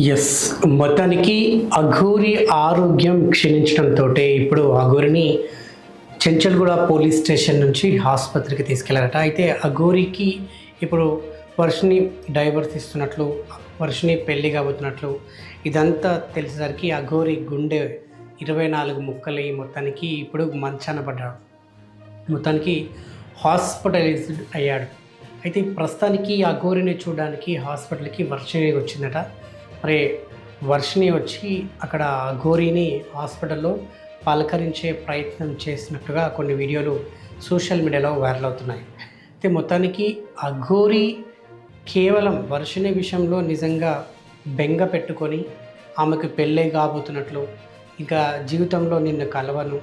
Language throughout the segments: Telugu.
ఎస్ మొత్తానికి అఘోరి ఆరోగ్యం క్షీణించడంతో ఇప్పుడు అఘోరిని చెంచల్గూడ పోలీస్ స్టేషన్ నుంచి ఆసుపత్రికి తీసుకెళ్ళారట. అయితే అఘోరికి ఇప్పుడు వర్షని డైవర్స్ ఇస్తున్నట్లు వర్షిని పెళ్ళి కాబోతున్నట్లు ఇదంతా తెలిసేసరికి అఘోరి గుండె ఇరవై నాలుగు ముక్కలు మొత్తానికి ఇప్పుడు మంచాన పడ్డాడు. మొత్తానికి హాస్పిటలైజ్డ్ అయ్యాడు. అయితే ప్రస్తుతానికి ఆ గోరిని చూడడానికి హాస్పిటల్కి వర్షిణి వచ్చిందట. మరి వర్షిని వచ్చి అక్కడ ఆ హాస్పిటల్లో పలకరించే ప్రయత్నం చేసినట్టుగా కొన్ని వీడియోలు సోషల్ మీడియాలో వైరల్ అవుతున్నాయి. అయితే మొత్తానికి ఆ గోరి కేవలం వర్షిని విషయంలో నిజంగా బెంగ పెట్టుకొని ఆమెకు పెళ్ళే కాబోతున్నట్లు ఇంకా జీవితంలో నిన్ను కలవను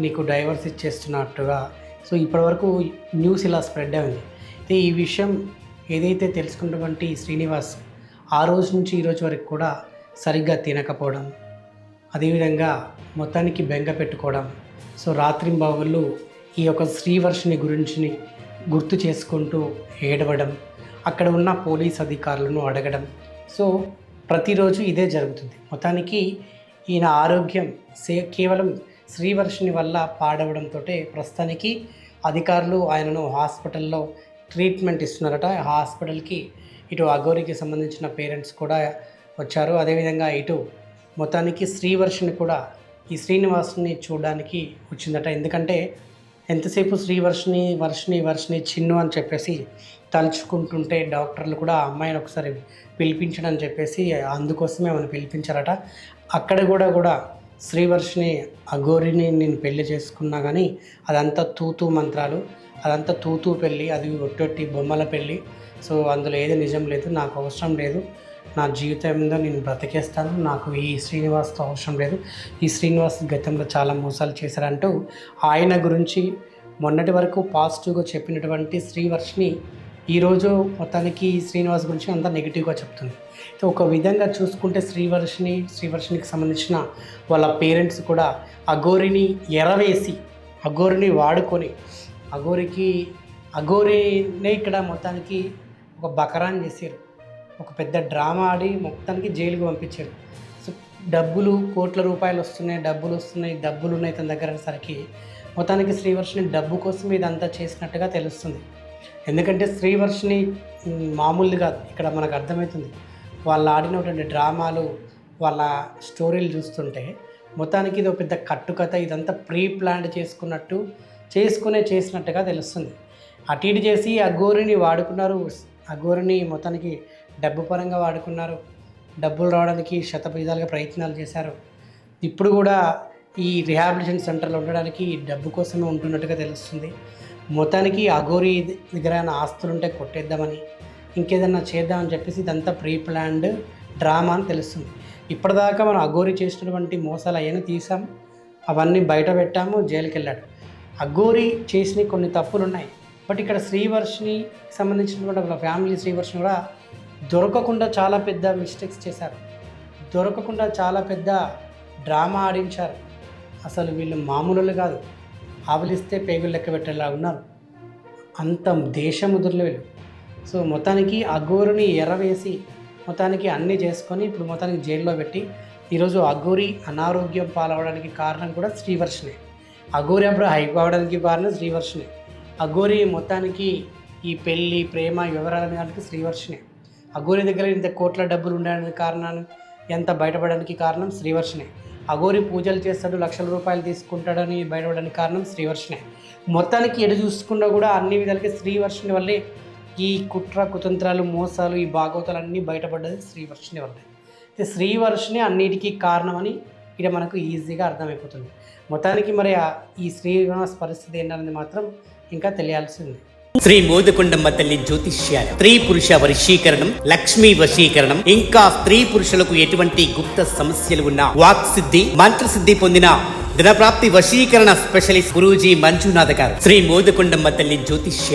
నీకు డైవర్స్ ఇచ్చేస్తున్నట్టుగా. సో ఇప్పటివరకు న్యూస్ ఇలా స్ప్రెడ్ అయింది. అయితే ఈ విషయం ఏదైతే తెలుసుకున్నటువంటి శ్రీనివాస్ ఆ రోజు నుంచి ఈరోజు వరకు కూడా సరిగ్గా తినకపోవడం అదేవిధంగా మొత్తానికి బెంగ పెట్టుకోవడం. సో రాత్రింబావుళ్ళు ఈ యొక్క శ్రీవర్షిని గురించి గుర్తు చేసుకుంటూ ఏడవడం అక్కడ ఉన్న పోలీస్ అధికారులను అడగడం. సో ప్రతిరోజు ఇదే జరుగుతుంది. మొత్తానికి ఈయన ఆరోగ్యం సే కేవలం శ్రీవర్షిని వల్ల పాడవడంతో ప్రస్తుతానికి అధికారులు ఆయనను హాస్పిటల్లో ట్రీట్మెంట్ ఇస్తున్నారట. హాస్పిటల్కి ఇటు అఘోరికి సంబంధించిన పేరెంట్స్ కూడా వచ్చారు. అదేవిధంగా ఇటు మొత్తానికి శ్రీవర్షిని కూడా ఈ శ్రీనివాసుని చూడడానికి వచ్చిందట. ఎందుకంటే ఎంతసేపు శ్రీవర్షిని వర్షిని వర్షిని చిన్ను అని చెప్పేసి తలుచుకుంటుంటే డాక్టర్లు కూడా ఆ అమ్మాయిని ఒకసారి పిలిపించడం అని చెప్పేసి అందుకోసమే ఆమెను పిలిపించారట. అక్కడ కూడా కూడా శ్రీవర్షిని అఘోరిని నేను పెళ్ళి చేసుకున్నా కానీ అదంతా తూతూ మంత్రాలు. అదంతా తూతూ పెళ్ళి అది ఒట్టొట్టి బొమ్మల పెళ్ళి. సో అందులో ఏది నిజం లేదు నాకు అవసరం లేదు. నా జీవితం మీద నేను బ్రతికేస్తాను నాకు ఈ శ్రీనివాస్తో అవసరం లేదు. ఈ శ్రీనివాస్ గతంలో చాలా మోసాలు చేశారంటూ ఆయన గురించి మొన్నటి వరకు పాజిటివ్గా చెప్పినటువంటి శ్రీవర్షిని ఈరోజు మొత్తానికి శ్రీనివాస్ గురించి అంతా నెగిటివ్గా చెప్తుంది. అయితే ఒక విధంగా చూసుకుంటే శ్రీవర్షిని శ్రీవర్షినికి సంబంధించిన వాళ్ళ పేరెంట్స్ కూడా అఘోరిని ఎరవేసి అఘోరిని వాడుకొని అఘోరికి అఘోరినే ఇక్కడ మొత్తానికి ఒక బకరాన్ చేశారు. ఒక పెద్ద డ్రామా ఆడి మొత్తానికి జైలుకి పంపించారు. సో డబ్బులు కోట్ల రూపాయలు వస్తున్నాయి డబ్బులు వస్తున్నాయి డబ్బులు ఉన్నాయి తన దగ్గర సరికి మొత్తానికి శ్రీవర్షిని డబ్బు కోసం ఇదంతా చేసినట్టుగా తెలుస్తుంది. ఎందుకంటే శ్రీవర్షిని మామూలుగా ఇక్కడ మనకు అర్థమవుతుంది. వాళ్ళు ఆడినటువంటి డ్రామాలు వాళ్ళ స్టోరీలు చూస్తుంటే మొత్తానికి ఇది ఒక పెద్ద కట్టుకథ ఇదంతా ప్రీ ప్లాన్డ్ చేసుకున్నట్టు చేసుకునే చేసినట్టుగా తెలుస్తుంది. అటు ఇటు చేసి ఆ గోరిని వాడుకున్నారు. ఆ గోరిని మొత్తానికి డబ్బు పరంగా వాడుకున్నారు. డబ్బులు రావడానికి శతవిధాలుగా ప్రయత్నాలు చేశారు. ఇప్పుడు కూడా ఈ రిహాబిలిటేషన్ సెంటర్లో ఉండడానికి డబ్బు కోసమే ఉంటున్నట్టుగా తెలుస్తుంది. మొత్తానికి అఘోరి దగ్గర ఏమైనా ఆస్తులు ఉంటే కొట్టేద్దామని ఇంకేదన్నా చేద్దామని చెప్పేసి ఇదంతా ప్రీ ప్లాన్డ్ డ్రామా అని తెలుస్తుంది. ఇప్పటిదాకా మనం అఘోరి చేసినటువంటి మోసాలు అవన్నీ తీసాం. అవన్నీ బయట పెట్టాము జైలుకి వెళ్ళాడు అఘోరి చేసిన కొన్ని తప్పులు ఉన్నాయి బట్ ఇక్కడ శ్రీవర్షిని సంబంధించినటువంటి వాళ్ళ ఫ్యామిలీ శ్రీవర్షిని కూడా దొరకకుండా చాలా పెద్ద మిస్టేక్స్ చేశారు. దొరకకుండా చాలా పెద్ద డ్రామా ఆడించారు. అసలు వీళ్ళు మామూలు కాదు. ఆవలిస్తే పేగులు లెక్క పెట్టేలా ఉన్నారు. అంత దేశముదురులు వీళ్ళు. సో మొత్తానికి అఘోరిని ఎర్రవేసి మొత్తానికి అన్నీ చేసుకొని ఇప్పుడు మొత్తానికి జైల్లో పెట్టి ఈరోజు అఘోరి అనారోగ్యం పాలవడానికి కారణం కూడా శ్రీవర్షనే. అఘోరి అప్పుడు హైప్ అవడానికి కారణం శ్రీవర్షినే అఘోరి మొత్తానికి ఈ పెళ్ళి ప్రేమ వివరాలడానికి శ్రీవర్షినే అఘోరి దగ్గర ఇంత కోట్ల డబ్బులు ఉండడానికి కారణాన్ని ఎంత బయటపడడానికి కారణం శ్రీవర్షినే అఘోరి పూజలు చేస్తాడు లక్షల రూపాయలు తీసుకుంటాడని బయటపడడానికి కారణం శ్రీవర్షినే మొత్తానికి ఎటు చూసుకున్నా కూడా అన్ని విధాలకి శ్రీవర్షిని వల్లే ఈ కుట్ర కుతంత్రాలు మోసాలు ఈ భాగవతాలు అన్నీ బయటపడ్డది శ్రీవర్షిని వల్లే. అయితే శ్రీవర్షిని అన్నిటికీ కారణమని ఇక్కడ మనకు ఈజీగా అర్థమైపోతుంది. మొత్తానికి మరి ఈ శ్రీనివాస్ పరిస్థితి ఏంటనేది మాత్రం ఇంకా తెలియాల్సింది. శ్రీ మోదకొండమ్మ తల్లి జ్యోతిష్యాలు స్త్రీ పురుష వశీకరణం లక్ష్మీ వశీకరణం ఇంకా స్త్రీ పురుషులకు ఎటువంటి గుప్త సమస్యలు ఉన్నా వాక్ సిద్ధి మంత్ర సిద్ధి పొందిన ధనప్రాప్తి వశీకరణ స్పెషలిస్ట్ గురూజీ మంజునాథ్ గారు. శ్రీ మోదకొండమ్మ తల్లి జ్యోతిష్య